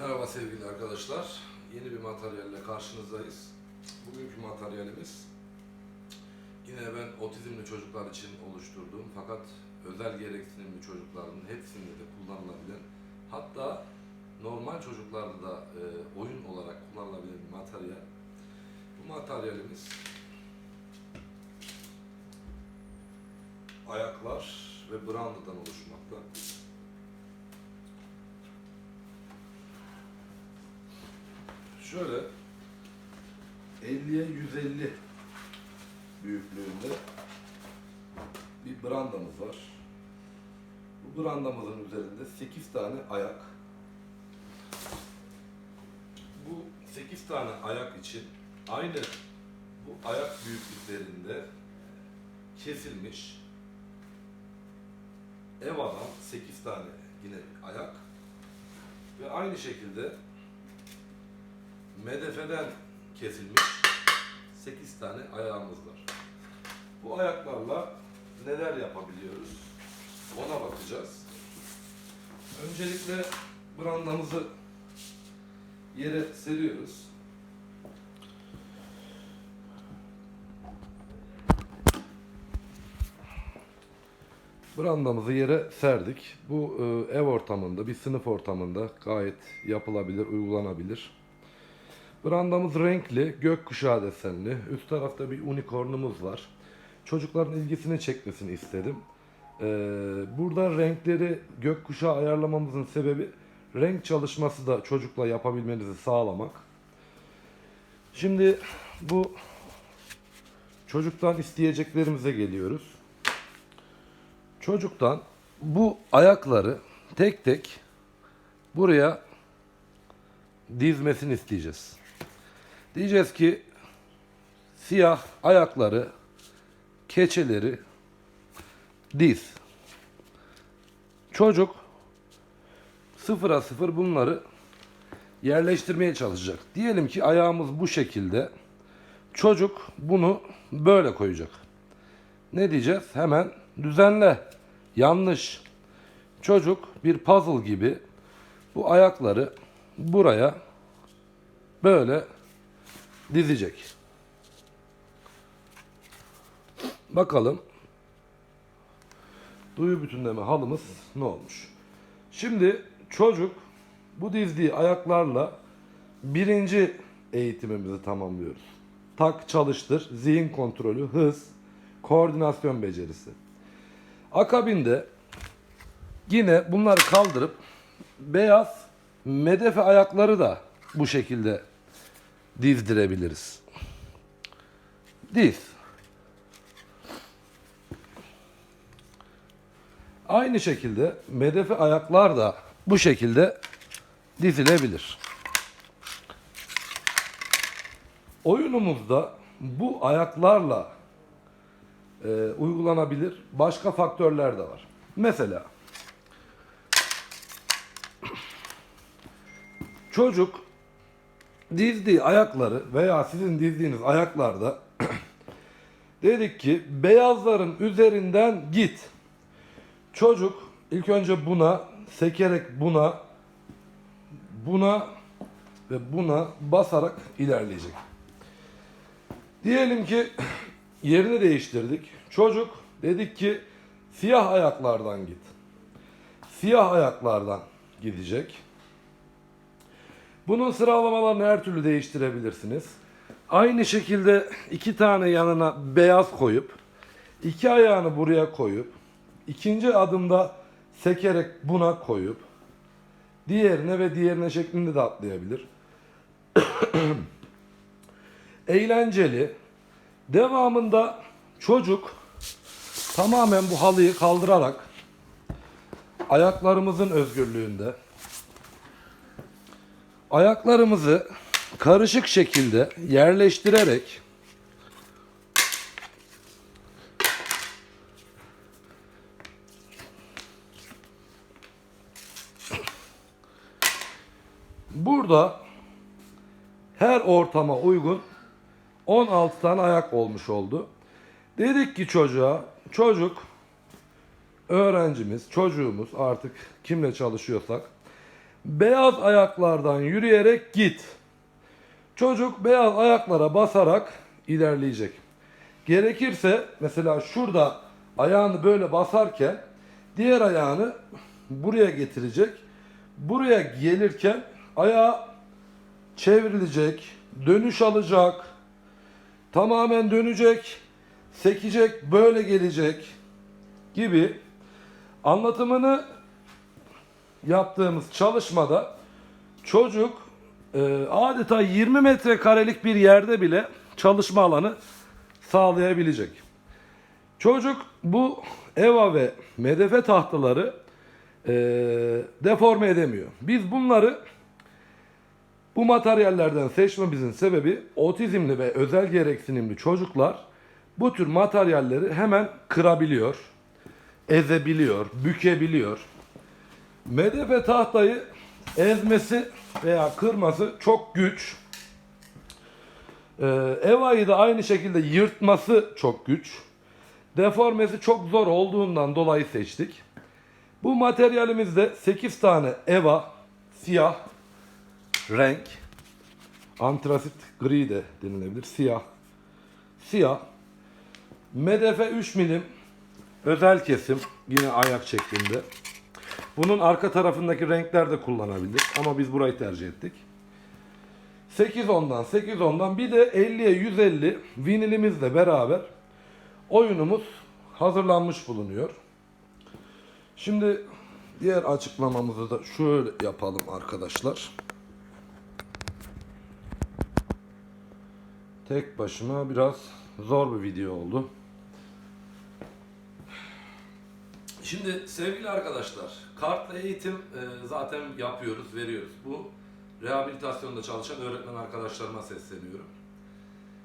Merhaba sevgili arkadaşlar. Yeni bir materyalle karşınızdayız. Bugünkü materyalimiz yine ben otizmli çocuklar için oluşturduğum fakat özel gereksinimli çocukların hepsinde de kullanılabilen hatta normal çocuklarda da e, oyun olarak kullanılabilen bir materyal. Bu materyalimiz ayaklar ve brandadan oluşmakta. Şöyle 50'ye 150 büyüklüğünde bir brandamız var. Bu brandamızın üzerinde 8 tane ayak. Bu 8 tane ayak için aynı bu ayak büyüklüklerinde kesilmiş EVA'dan 8 tane yine ayak ve aynı şekilde medefeden kesilmiş 8 tane ayağımız var. Bu ayaklarla neler yapabiliyoruz? Ona bakacağız. Öncelikle brandamızı yere seriyoruz. Brandamızı yere serdik. Bu e, ev ortamında, bir sınıf ortamında gayet yapılabilir, uygulanabilir. Brandamız renkli, gökkuşağı desenli. Üst tarafta bir unicornumuz var. Çocukların ilgisini çekmesini istedim. Ee, burada renkleri gökkuşağı ayarlamamızın sebebi renk çalışması da çocukla yapabilmenizi sağlamak. Şimdi bu çocuktan isteyeceklerimize geliyoruz. Çocuktan bu ayakları tek tek buraya dizmesini isteyeceğiz. Diyeceğiz ki siyah ayakları, keçeleri diz. Çocuk sıfıra sıfır bunları yerleştirmeye çalışacak. Diyelim ki ayağımız bu şekilde. Çocuk bunu böyle koyacak. Ne diyeceğiz? Hemen düzenle. Yanlış. Çocuk bir puzzle gibi bu ayakları buraya böyle dizecek. Bakalım duyu bütünleme halımız ne olmuş. Şimdi çocuk bu dizdiği ayaklarla birinci eğitimimizi tamamlıyoruz. Tak çalıştır, zihin kontrolü, hız, koordinasyon becerisi. Akabinde yine bunları kaldırıp beyaz medefe ayakları da bu şekilde dizdirebiliriz. Diz. Aynı şekilde medefe ayaklar da bu şekilde dizilebilir. Oyunumuzda bu ayaklarla e, uygulanabilir başka faktörler de var. Mesela çocuk dizdiği ayakları veya sizin dizdiğiniz ayaklarda dedik ki beyazların üzerinden git. Çocuk ilk önce buna sekerek buna buna ve buna basarak ilerleyecek. Diyelim ki yerini değiştirdik. Çocuk dedik ki siyah ayaklardan git. Siyah ayaklardan gidecek. Bunun sıralamalarını her türlü değiştirebilirsiniz. Aynı şekilde iki tane yanına beyaz koyup iki ayağını buraya koyup ikinci adımda sekerek buna koyup diğerine ve diğerine şeklinde de atlayabilir. Eğlenceli. Devamında çocuk tamamen bu halıyı kaldırarak ayaklarımızın özgürlüğünde ayaklarımızı karışık şekilde yerleştirerek burada her ortama uygun 16 tane ayak olmuş oldu. Dedik ki çocuğa, çocuk öğrencimiz, çocuğumuz artık kimle çalışıyorsak Beyaz ayaklardan yürüyerek git. Çocuk beyaz ayaklara basarak ilerleyecek. Gerekirse mesela şurada ayağını böyle basarken diğer ayağını buraya getirecek. Buraya gelirken ayağı çevrilecek, dönüş alacak, tamamen dönecek, sekecek, böyle gelecek gibi anlatımını yaptığımız çalışmada çocuk e, adeta 20 metrekarelik bir yerde bile çalışma alanı sağlayabilecek. Çocuk bu EVA ve MDF tahtaları e, deforme edemiyor. Biz bunları bu materyallerden seçmemizin sebebi otizmli ve özel gereksinimli çocuklar bu tür materyalleri hemen kırabiliyor, ezebiliyor, bükebiliyor. MDF tahtayı ezmesi veya kırması çok güç. Ee, Eva'yı da aynı şekilde yırtması çok güç. Deformesi çok zor olduğundan dolayı seçtik. Bu materyalimizde 8 tane Eva siyah renk antrasit gri de denilebilir. Siyah. Siyah. MDF 3 milim özel kesim yine ayak şeklinde. Bunun arka tarafındaki renkler de kullanabilir ama biz burayı tercih ettik. 8 ondan 8 ondan bir de 50'ye 150 vinilimizle beraber oyunumuz hazırlanmış bulunuyor. Şimdi diğer açıklamamızı da şöyle yapalım arkadaşlar. Tek başıma biraz zor bir video oldu. Şimdi sevgili arkadaşlar, kartla eğitim e, zaten yapıyoruz, veriyoruz. Bu rehabilitasyonda çalışan öğretmen arkadaşlarıma sesleniyorum.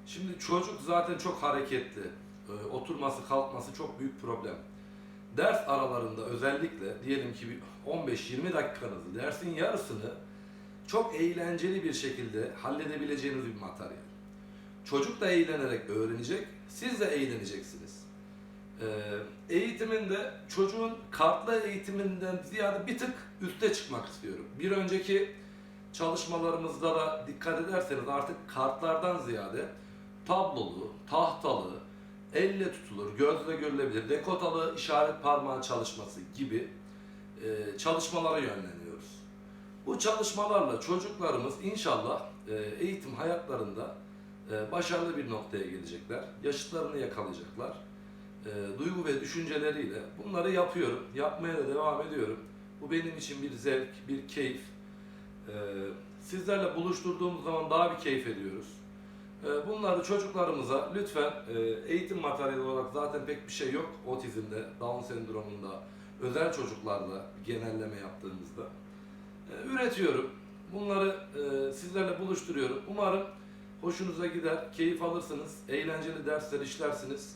Şimdi çocuk zaten çok hareketli. E, oturması, kalkması çok büyük problem. Ders aralarında özellikle diyelim ki bir 15-20 dakikanızı, dersin yarısını çok eğlenceli bir şekilde halledebileceğiniz bir materyal. Çocuk da eğlenerek öğrenecek, siz de eğleneceksiniz. Ee, eğitiminde çocuğun kartlı eğitiminden ziyade bir tık üste çıkmak istiyorum. Bir önceki çalışmalarımızda da dikkat ederseniz artık kartlardan ziyade tablolu, tahtalı, elle tutulur, gözle görülebilir, dekotalı işaret parmağı çalışması gibi e, çalışmalara yönleniyoruz. Bu çalışmalarla çocuklarımız inşallah e, eğitim hayatlarında e, başarılı bir noktaya gelecekler. Yaşıtlarını yakalayacaklar. E, duygu ve düşünceleriyle bunları yapıyorum. Yapmaya da devam ediyorum. Bu benim için bir zevk, bir keyif. E, sizlerle buluşturduğumuz zaman daha bir keyif ediyoruz. E, bunları çocuklarımıza lütfen e, eğitim materyali olarak zaten pek bir şey yok otizmde, Down sendromunda, özel çocuklarla genelleme yaptığımızda. E, üretiyorum. Bunları e, sizlerle buluşturuyorum. Umarım hoşunuza gider, keyif alırsınız, eğlenceli dersler işlersiniz.